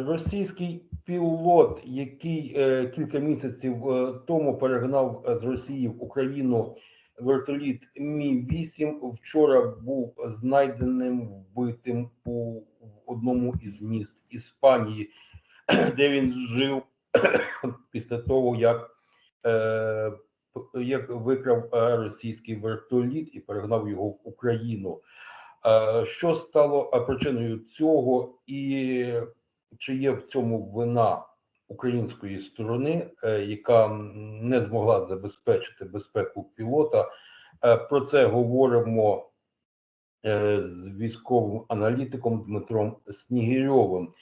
Російський пілот, який е, кілька місяців е, тому перегнав е, з Росії в Україну вертоліт Мі-8, вчора був знайденим вбитим у одному із міст Іспанії, де він жив після того, як, е, як викрав е, російський вертоліт і перегнав його в Україну. Е, Що стало е, причиною цього, і чи є в цьому вина української сторони, е, яка не змогла забезпечити безпеку пілота? Е, Про це говоримо е, з військовим аналітиком Дмитром Снігирьовим.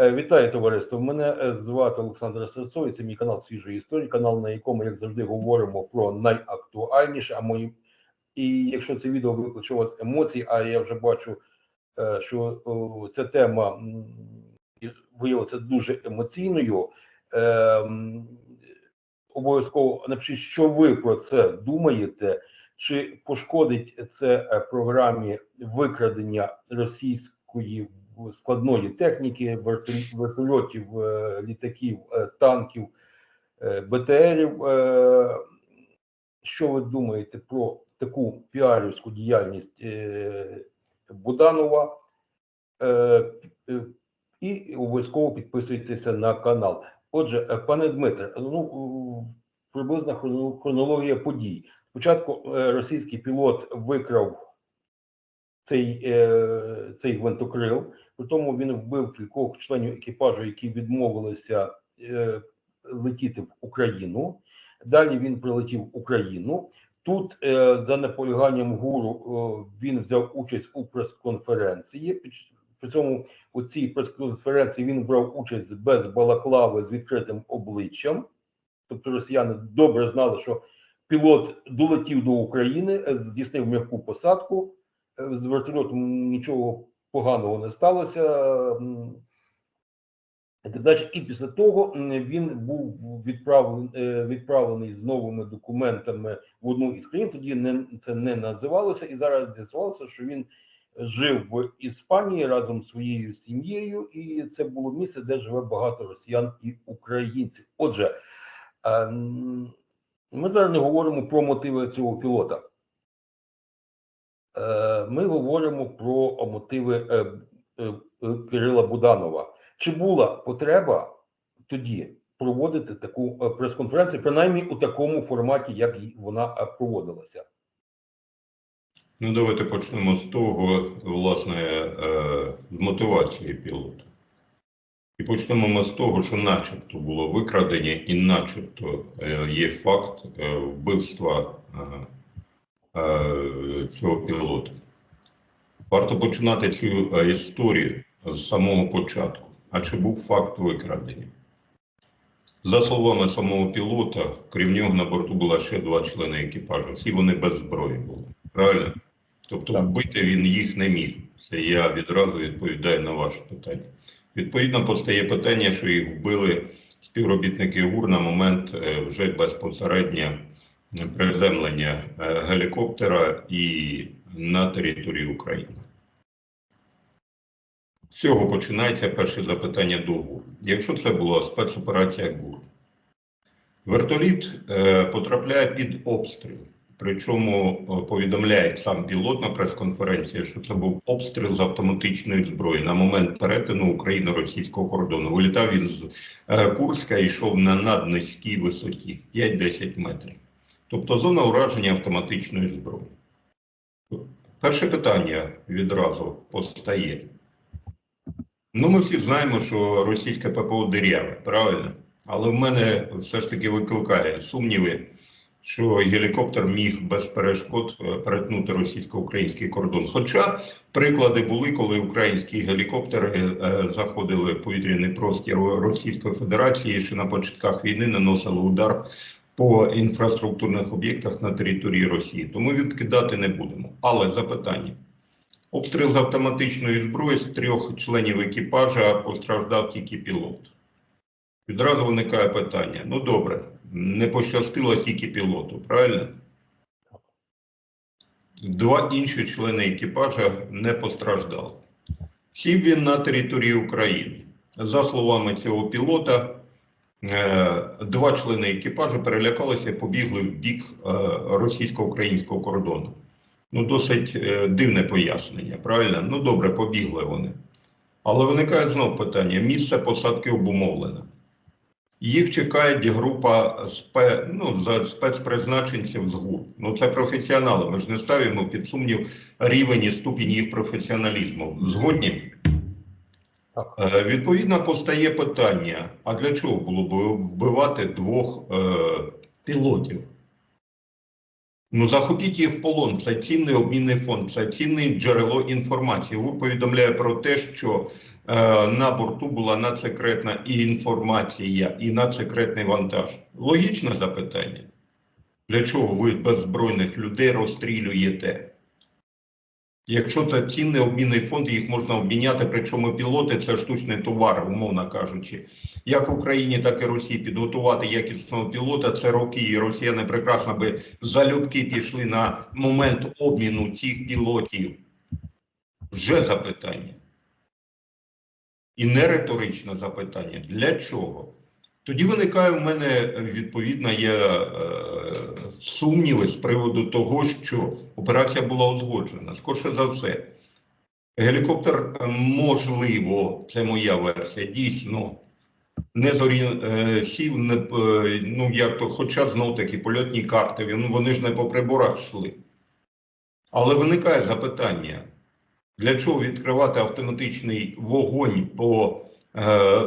Вітаю товариство. Мене звати Олександр Серцов, і це мій канал Свіжої історії, канал, на якому, як завжди, говоримо про найактуальніше. А мої і якщо це відео викличе у вас емоції, а я вже бачу, що ця тема виявилася дуже емоційною. е, Обов'язково напишіть, що ви про це думаєте, чи пошкодить це е, програмі викрадення російської складної техніки, вертольотів, е, літаків, е, танків, БТРів. Що ви думаєте про таку піарівську діяльність Буданова? І обов'язково підписуйтеся на канал. Отже, е, пане Дмитре, ну приблизна хронологія подій. Спочатку е, російський пілот викрав цей, е, цей гвинтокрил, при тому він вбив кількох членів екіпажу, які відмовилися летіти в Україну. Далі він прилетів в Україну. Тут, за наполяганням гуру, він взяв участь у прес-конференції. При цьому у цій прес-конференції він брав участь без балаклави з відкритим обличчям. Тобто росіяни добре знали, що пілот долетів до України, е, здійснив м'яку посадку. Е, З вертольотом нічого поганого не сталося. І так далі. І після того він був відправлений, відправлений з новими документами в одну із країн. Тоді не, це не називалося, і зараз з'ясувалося, що він жив в Іспанії разом з своєю сім'єю, і це було місце, де живе багато росіян і українців. Отже, е, ми зараз не говоримо про мотиви цього пілота. Е, Ми говоримо про мотиви е, Кирила Буданова. Чи була потреба тоді проводити таку прес-конференцію, принаймні у такому форматі, як вона проводилася? Ну, давайте почнемо з того, власне, е, з мотивації пілота. І почнемо ми з того, що начебто було викрадення, і начебто е, є факт е, вбивства цього пілота. Варто починати цю історію з самого початку. А чи був факт викрадення? За словами самого пілота, крім нього на борту було ще два члени екіпажу. Всі вони без зброї були. Правильно? Тобто Так. вбити він їх не міг. Це я відразу відповідаю на ваше питання. Відповідно, постає питання, що їх вбили співробітники ГУР на момент е, вже безпосередньо приземлення е, гелікоптера і на території України. З цього починається перше запитання до ГУР. Якщо це була спецоперація ГУР, вертоліт е, потрапляє під обстріл. Причому е, повідомляє сам пілот на прес-конференції, що це був обстріл з автоматичної зброї на момент перетину україно-російського кордону. Вилітав він з е, Курська і йшов на наднизькій висоті 5-10 метрів. Тобто зона ураження автоматичної зброї. Перше питання відразу постає. Ну, ми всі знаємо, що російське ППО диряве, правильно? Але в мене все ж таки викликає сумніви, що гелікоптер міг без перешкод е, перетнути російсько-український кордон. Хоча приклади були, коли українські гелікоптери е, заходили в повітряний простір Російської Федерації, що на початках війни наносили удар по інфраструктурних об'єктах на території Росії. Тому відкидати не будемо. Але запитання. Обстріл з автоматичної зброї з трьох членів екіпажа постраждав тільки пілот. Відразу виникає питання: ну добре, не пощастило тільки пілоту, правильно? Два інші члени екіпажа не постраждали. Сів він на території України. За словами цього пілота, е, два члени екіпажу перелякалися і побігли в бік е, російсько-українського кордону. Ну, досить е, дивне пояснення, правильно? Ну, добре, побігли вони. Але виникає знов питання: місце посадки обумовлено. Їх чекає група спе, ну, за спецпризначенців з ГУР. Ну, це професіонали. Ми ж не ставимо під сумнів рівень і ступінь їх професіоналізму. Згодні? Так. Е, Відповідно, постає питання: а для чого було б вбивати двох е, пілотів? Ну, захопіть її в полон. Це цінний обмінний фонд, це цінне джерело інформації. ГУР повідомляє про те, що е, на борту була надсекретна інформація, і надсекретний вантаж. Логічне запитання. Для чого ви беззбройних людей розстрілюєте? Якщо це цінний обмінний фонд, їх можна обміняти, причому пілоти це штучний товар, умовно кажучи. Як в Україні, так і Росії підготувати якісного пілота це роки, і росіяни прекрасно би залюбки пішли на момент обміну цих пілотів. Вже запитання. І не риторичне запитання. Для чого? Тоді виникає в мене відповідно є е, сумніви з приводу того, що операція була узгоджена. Скорше за все, гелікоптер е, можливо, це моя версія, дійсно не зорі... е, сів, не, ну як то, хоча знов таки польотні карти, він- вони ж не по приборах йшли. Але виникає запитання, для чого відкривати автоматичний вогонь по е,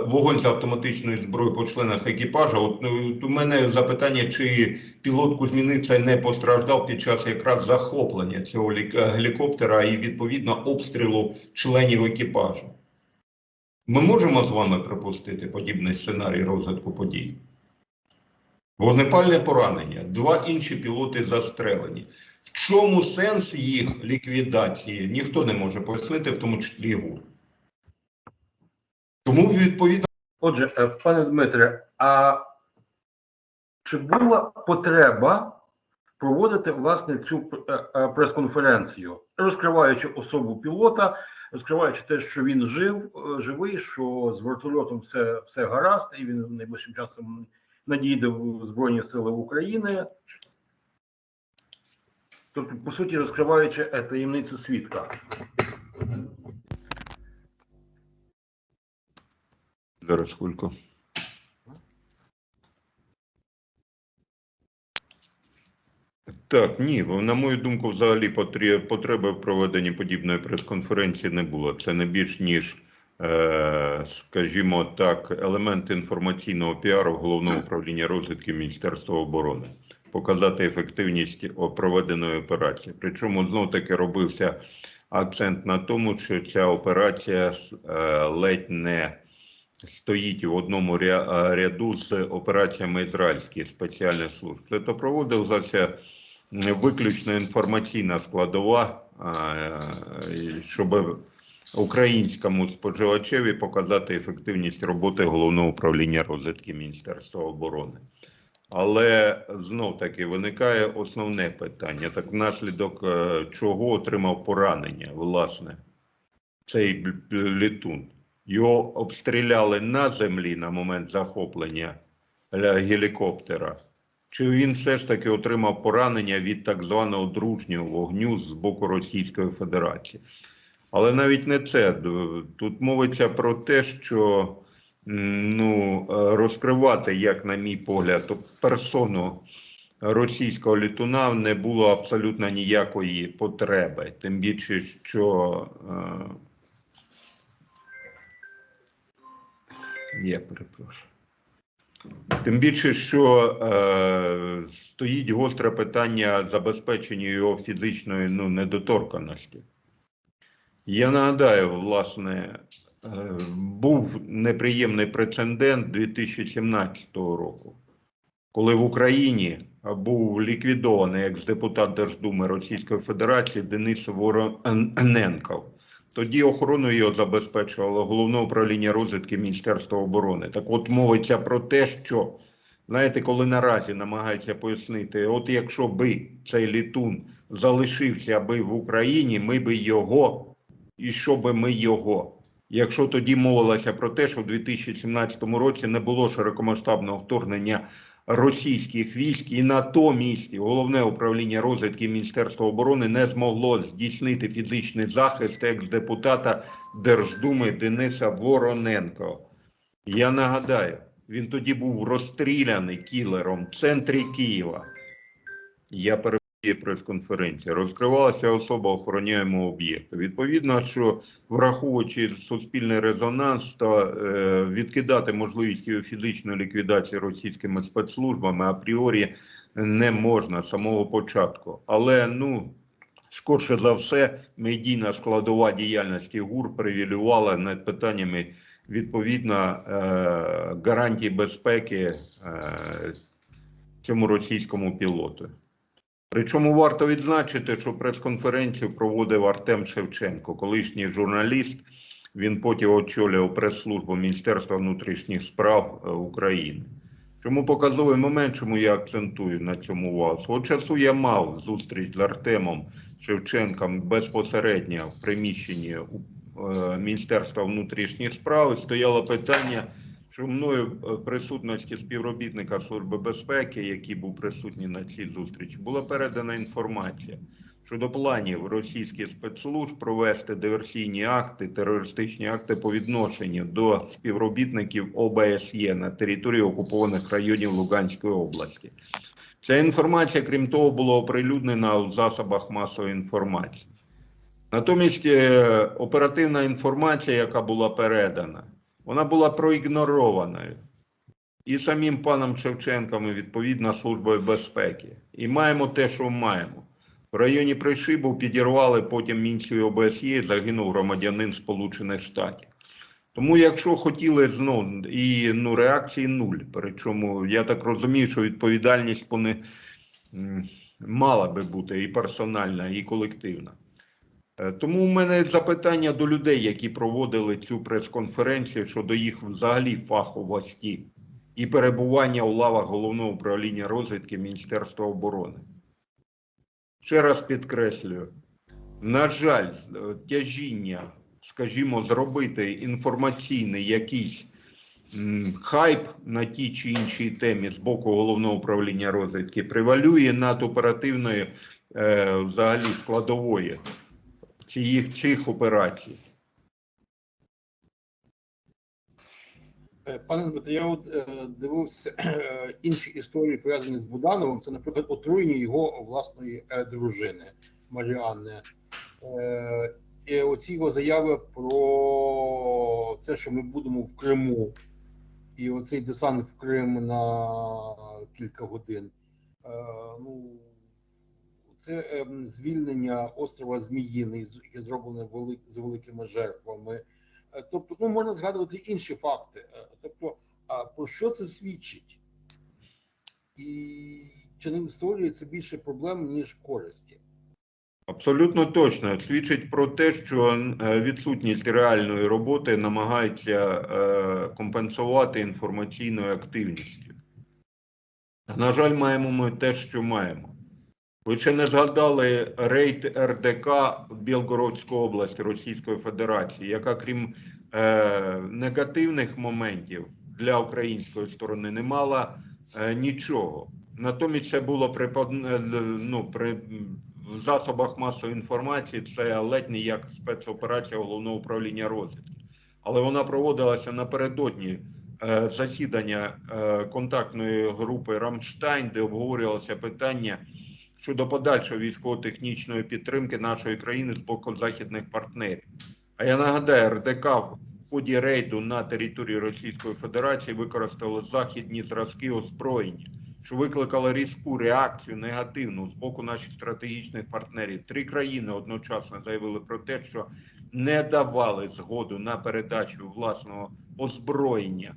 вогонь з автоматичної зброї по членах екіпажу? От ну, у мене запитання, чи пілот Кузьміниця не постраждав під час якраз захоплення цього е, гелікоптера і відповідно обстрілу членів екіпажу. Ми можемо з вами припустити подібний сценарій розвитку подій? Вогнепальне поранення, два інші пілоти застрелені. В чому сенс їх ліквідації? Ніхто не може пояснити, в тому числі ГУР. Тому відповідно. Отже, е, пане Дмитре, а чи була потреба проводити власне цю е, е, прес-конференцію, розкриваючи особу пілота, розкриваючи те, що він жив, живий, що з вертольотом все, все гаразд, і він найближчим часом надійде в Збройні Сили України. Тобто, по суті, розкриваючи таємницю свідка. Зараз хвильку. Так, ні, на мою думку, взагалі потреби в проведенні подібної прес-конференції не було. Це не більш ніж, е, скажімо так, елемент інформаційного піару головного управління розвідки Міністерства оборони, показати ефективність проведеної операції. Причому знов таки робився акцент на тому, що ця операція е, ледь не стоїть в одному е, ряду з операціями ізраїльських спеціальних служб. Це то проводилася виключно інформаційна складова, е, щоб українському споживачеві показати ефективність роботи головного управління розвідки Міністерства оборони. Але знов таки виникає основне питання: так внаслідок е, чого отримав поранення, власне, цей літун. Його обстріляли на землі на момент захоплення е, гелікоптера. Чи він все ж таки отримав поранення від так званого дружнього вогню з боку Російської Федерації? Але навіть не це. Тут мовиться про те, що ну, е, розкривати, як на мій погляд, персону російського літуна не було абсолютно ніякої потреби. Тим більше, що Я перепрошую. Тим більше, що е, стоїть гостре питання забезпечення його фізичної ну, недоторканості. Я нагадаю, власне, е, був неприємний прецедент 2017 року, коли в Україні був ліквідований екс-депутат Держдуми Російської Федерації Денис Вороненков. Тоді охорону його забезпечувало головне управління розвідки Міністерства оборони. Так от мовиться про те, що знаєте, коли наразі намагаються пояснити, от якщо би цей літун залишився би в Україні, ми би його, і що би ми його. Якщо тоді мовилося про те, що в 2017 році не було широкомасштабного вторгнення російських військ, і натомість головне управління розвідки Міністерства оборони не змогло здійснити фізичний захист екс-депутата Держдуми Дениса Вороненко. Я нагадаю, він тоді був розстріляний кілером в центрі Києва. Я перебуваю прес-конференція. Розкривалася особа охороняємого об'єкту. Відповідно, що враховуючи суспільний резонанс та е, відкидати можливість його фізичної ліквідації російськими спецслужбами апріорі не можна з самого початку. Але ну. Скорше за все, медійна складова діяльності ГУР привілювала над питаннями відповідно е, гарантій безпеки е, цьому російському пілоту. Причому варто відзначити, що прес-конференцію проводив Артем Шевченко, колишній журналіст. Він потім очолював прес-службу Міністерства внутрішніх справ е, України. Чому показовий момент, чому я акцентую на цьому увагу? Свого часу я мав зустріч з Артемом Шевченком безпосередньо в приміщенні е, Міністерства внутрішніх справ. Стояло питання, мною е, присутності співробітника Служби безпеки, який був присутній на цій зустрічі, була передана інформація щодо планів російських спецслужб провести диверсійні акти, терористичні акти по відношенню до співробітників ОБСЄ на території окупованих районів Луганської області. Ця інформація, крім того, була оприлюднена у засобах масової інформації. Натомість е, оперативна інформація, яка була передана, вона була проігнорованою і самим паном Шевченком, і відповідно Службою безпеки. І маємо те, що маємо. В районі Пришибу підірвали потім мінцію ОБСЄ, загинув громадянин Сполучених Штатів. Тому, якщо хотіли знов і ну, реакції нуль. Причому я так розумію, що відповідальність вони мала би бути і персональна, і колективна. Е, Тому у мене запитання до людей, які проводили цю прес-конференцію щодо їх взагалі фаховості і перебування у лавах головного управління розвідки Міністерства оборони. Ще раз підкреслюю, на жаль, е, тяжіння, скажімо, зробити інформаційний якийсь хайп на тій чи іншій темі з боку головного управління розвідки превалює над оперативною е, взагалі цих, цих операцій. Е, Пане Дмитро, я от е, дивився е, інші історії пов'язані з Будановим. Це, наприклад, отруєння його власної е, дружини Маріанни. Е, і оці його заяви про те, що ми будемо в Криму, і оцей десант в Крим на кілька годин. Е, ну, це е, звільнення острова Зміїний, яке зроблене з великими жертвами. Е, Тобто, ну можна згадувати інші факти. Е, Тобто, про що це свідчить? І чи не це більше проблем, ніж користі? Абсолютно точно свідчить про те, що е, відсутність реальної роботи намагається компенсувати інформаційною активністю. На жаль, маємо ми те, що маємо. Ви ще не згадали рейд РДК в Білгородську область Російської Федерації, яка, крім е, негативних моментів для української сторони, не мала е, нічого. Натомість це було при, ну, при в засобах масової інформації, це ледь не як спецоперація головного управління розвідки. Але вона проводилася напередодні е, засідання е, контактної групи Рамштайн, де обговорювалося питання щодо подальшої військово-технічної підтримки нашої країни з боку західних партнерів. А я нагадаю, РДК в ході рейду на території Російської Федерації використали західні зразки озброєння, що викликало різку реакцію негативну з боку наших стратегічних партнерів. Три країни одночасно заявили про те, що не давали згоду на передачу власного озброєння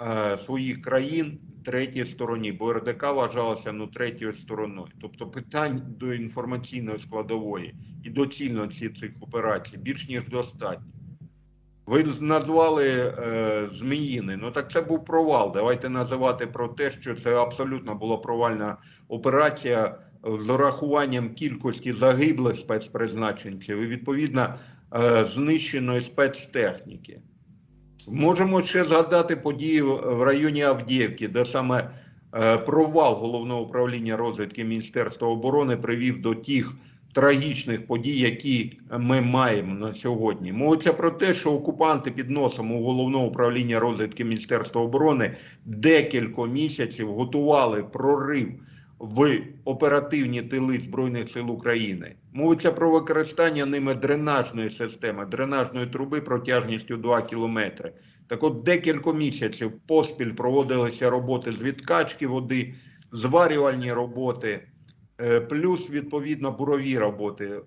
е, своїх країн третій стороні, бо РДК вважалася ну третьою стороною. Тобто питань до інформаційної складової і доцільності цих операцій більш ніж достатньо. Ви назвали е, Зміїни. Ну так це був провал. Давайте називати про те, що це абсолютно була провальна операція з урахуванням кількості загиблих спецпризначенців і відповідно е, знищеної спецтехніки. Можемо ще згадати події в районі Авдіївки, де саме е, провал головного управління розвідки Міністерства оборони привів до тих трагічних подій, які ми маємо на сьогодні. Мовиться про те, що окупанти під носом у головного управління розвідки Міністерства оборони декілька місяців готували прорив в оперативні тили Збройних сил України. Мовиться про використання ними дренажної системи, дренажної труби протяжністю 2 кілометри. Так от декілька місяців поспіль проводилися роботи з відкачки води, зварювальні роботи, е, плюс відповідно бурові роботи.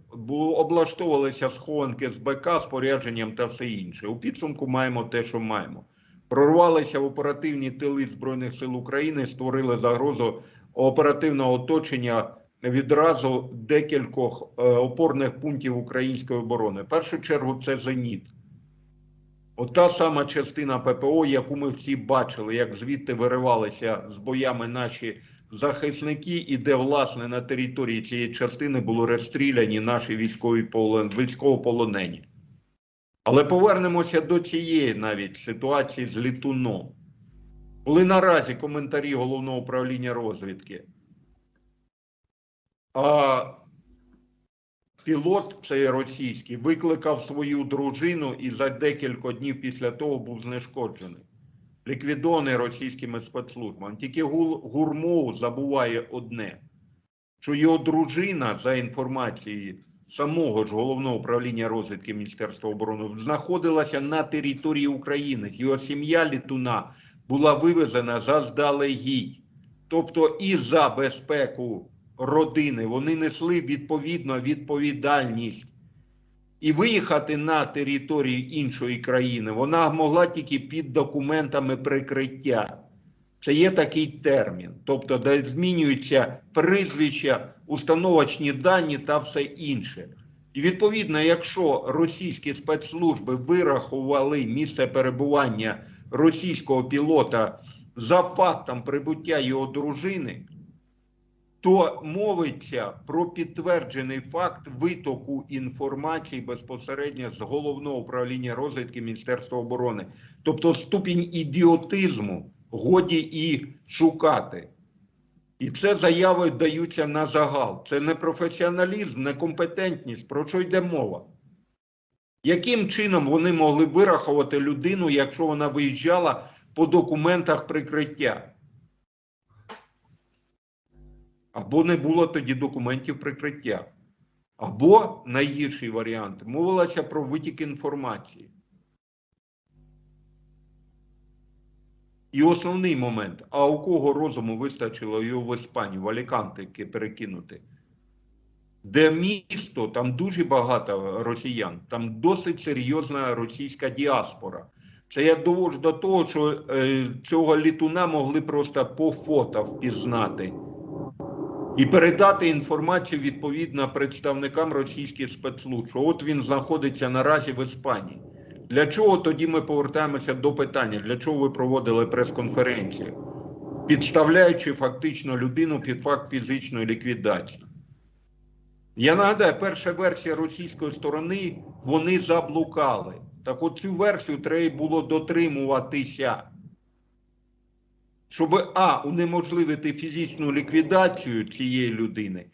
Облаштовувалися схованки з БК, спорядженням та все інше. У підсумку маємо те, що маємо. Прорвалися в оперативні тили Збройних сил України, створили загрозу оперативного оточення відразу декількох е, опорних пунктів української оборони. В першу чергу це зеніт. От та сама частина ППО, яку ми всі бачили, як звідти виривалися з боями наші захисники, і де, власне, на території цієї частини були розстріляні наші військові полон, військовополонені. Але повернемося до цієї навіть ситуації з літуном. Були наразі коментарі головного управління розвідки. А пілот, цей російський, викликав свою дружину і за декілька днів після того був знешкоджений. Ліквідований російськими спецслужбами. Тільки Гурмов забуває одне, що його дружина, за інформацією самого ж головного управління розвідки Міністерства оборони, знаходилася на території України. Його сім'я літуна була вивезена заздалегідь. Тобто і за безпеку родини вони несли відповідно відповідальність. І виїхати на територію іншої країни вона могла тільки під документами прикриття. Це є такий термін, тобто де змінюються прізвища, установочні дані та все інше. І відповідно, якщо російські спецслужби вирахували місце перебування російського пілота за фактом прибуття його дружини, то мовиться про підтверджений факт витоку інформації безпосередньо з головного управління розвідки Міністерства оборони. Тобто ступінь ідіотизму годі і шукати. І це заяви даються на загал. Це не професіоналізм, не компетентність. Про що йде мова? Яким чином вони могли вирахувати людину, якщо вона виїжджала по документах прикриття? Або не було тоді документів прикриття. Або найгірший варіант мовилося про витік інформації. І основний момент: а у кого розуму вистачило його в Іспанію, в Аліканти перекинути? Де місто, там дуже багато росіян, там досить серйозна російська діаспора. Це я доводжу до того, що е, цього літуна могли просто по фото впізнати і передати інформацію відповідно представникам російських спецслужб. що От він знаходиться наразі в Іспанії. Для чого тоді ми повертаємося до питання? Для чого ви проводили прес-конференцію? Підставляючи фактично людину під факт фізичної ліквідації. Я нагадаю, перша версія російської сторони вони заблукали. Так от цю версію треба було дотримуватися. Щоб А. Унеможливити фізичну ліквідацію цієї людини,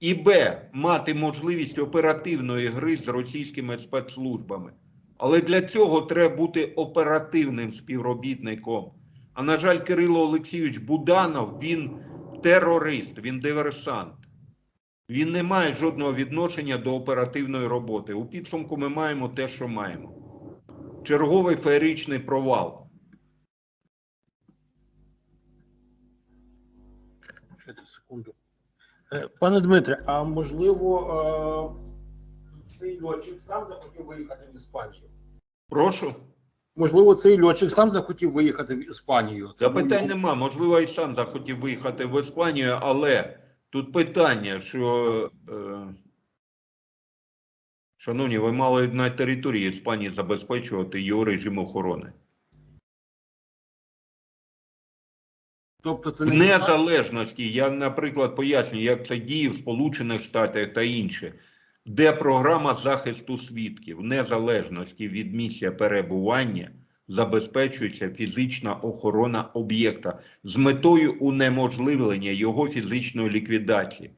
і Б. Мати можливість оперативної гри з російськими спецслужбами. Але для цього треба бути оперативним співробітником. А на жаль, Кирило Олексійович Буданов він терорист, він диверсант. Він не має жодного відношення до оперативної роботи. У підсумку ми маємо те, що маємо. Черговий феєричний провал. Секунду. Е, Пане Дмитре, а можливо, е, цей льотчик сам захотів виїхати в Іспанію? Прошу. Можливо, цей льотчик сам захотів виїхати в Іспанію. Запитань нема. Можливо, і сам захотів виїхати в Іспанію, але тут питання, що. Е, шановні, ви мали на території Іспанії забезпечувати його режим охорони. Тобто це В не незалежності, я, наприклад, пояснюю, як це діє в Сполучених Штатах та інше. де програма захисту свідків в незалежності від місця перебування забезпечується фізична охорона об'єкта з метою унеможливлення його фізичної ліквідації.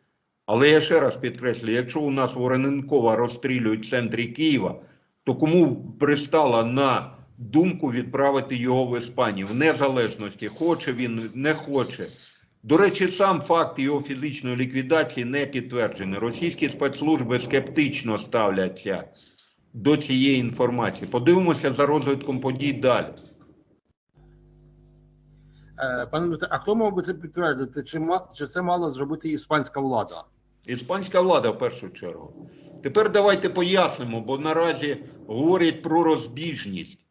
Але я ще раз підкреслюю, якщо у нас Вороненкова розстрілюють в центрі Києва, то кому пристала на думку відправити його в Іспанію в незалежності, хоче він, не хоче. До речі, сам факт його фізичної ліквідації не підтверджений. Російські спецслужби скептично ставляться до цієї інформації. Подивимося за розвитком подій далі. Е, Пане Дмитре, а хто мав би це підтвердити? Чи, чи це мала зробити іспанська влада? Іспанська влада в першу чергу. Тепер давайте пояснимо, бо наразі говорять про розбіжність.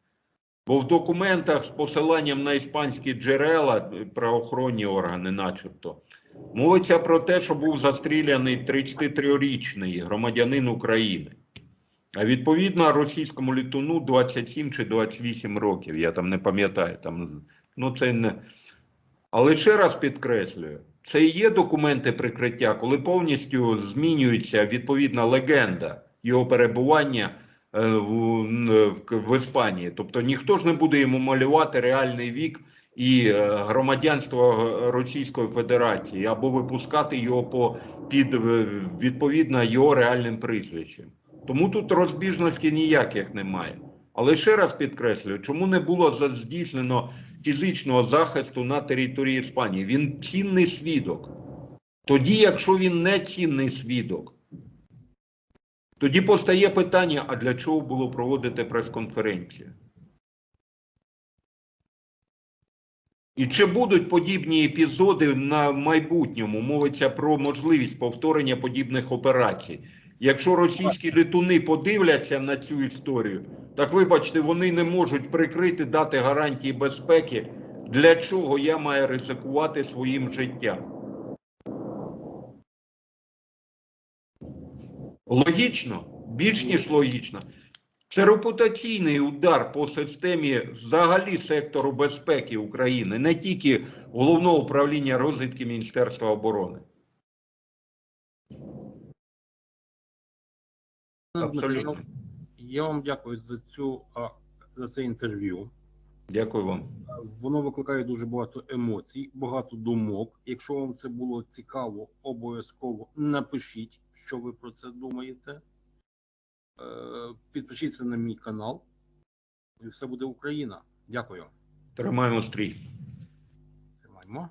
Бо в документах з посиланням на іспанські джерела, правоохоронні органи, начебто, мовиться про те, що був застріляний 33-річний громадянин України. Відповідно російському літуну 27 чи 28 років. Я там не пам'ятаю. Там, ну, це не... Але ще раз підкреслюю, це і є документи прикриття, коли повністю змінюється відповідна легенда його перебування е, в, в, Іспанії. Тобто ніхто ж не буде йому малювати реальний вік і е, громадянство Російської Федерації або випускати його по під відповідно його реальним прізвищем. Тому тут розбіжності ніяких немає. Але ще раз підкреслюю, чому не було здійснено фізичного захисту на території Іспанії? Він цінний свідок. Тоді, якщо він не цінний свідок, тоді постає питання: а для чого було проводити прес-конференцію? І чи будуть подібні епізоди на майбутньому? Мовиться про можливість повторення подібних операцій. Якщо російські літуни подивляться на цю історію, так вибачте, вони не можуть прикрити, дати гарантії безпеки. Для чого я маю ризикувати своїм життям? Логічно, більш ніж логічно. Це репутаційний удар по системі взагалі сектору безпеки України, не тільки головного управління розвідки Міністерства оборони. Абсолютно. Я вам дякую за цю за це інтерв'ю. Дякую вам. Воно викликає дуже багато емоцій, багато думок. Якщо вам це було цікаво, обов'язково напишіть, що ви про це думаєте. Е, Підпишіться на мій канал, і все буде Україна. Дякую. Тримаємо стрій. Тримаємо.